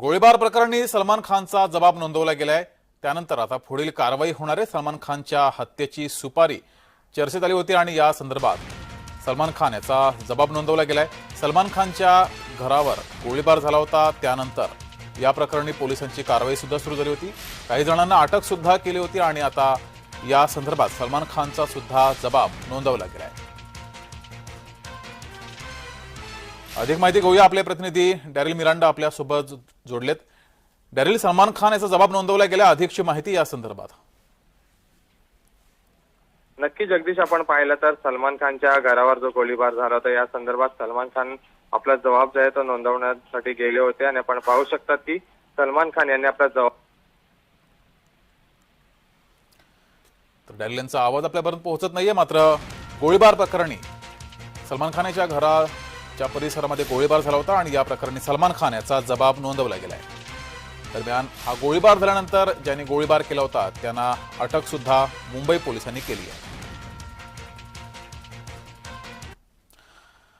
गोळीबार प्रकरणी सलमान खानचा जबाब नोंदवला गेलाय. त्यानंतर आता पुढील कारवाई होणार आहे. सलमान खानच्या हत्येची सुपारी चर्चेत आली होती आणि या संदर्भात सलमान खान याचा जबाब नोंदवला गेलाय. सलमान खानच्या घरावर गोळीबार झाला होता. त्यानंतर या प्रकरणी पोलिसांची कारवाई सुद्धा सुरू झाली होती. काही जणांना अटक सुद्धा केली होती आणि आता या संदर्भात सलमान खानचा सुद्धा जबाब नोंदवला गेलाय. अधिक माहिती घेऊया आपले प्रतिनिधी. डॅरिल मिरांडा आपल्यासोबत जोडलेत. डॅरिल सलमान खान याचा जबाब नोंदवला गेला. अधिकची माहिती या संदर्भात. नक्की जगदीश आपण पाहिलं तर सलमान खानच्या घरावर जो गोळीबार झाला होता या संदर्भात सलमान खान आपला जबाब जो आहे तो नोंदवण्यासाठी गेले होते आणि आपण पाहू शकतात की सलमान खान यांनी आपला जबाब तर डॅरिल यांचा आवाज आपल्यापर्यंत पोहोचत नाहीये मात्र गोळीबार प्रकरणी सलमान खान याच्या च्या परिसरामध्ये गोळीबार झाला होता आणि या प्रकरणी सलमान खान याचा जबाब नोंदवला गेलाय. दरम्यान हा गोळीबार झाल्यानंतर ज्यांनी गोळीबार केला होता त्यांना अटक सुद्धा मुंबई पोलिसांनी केली आहे.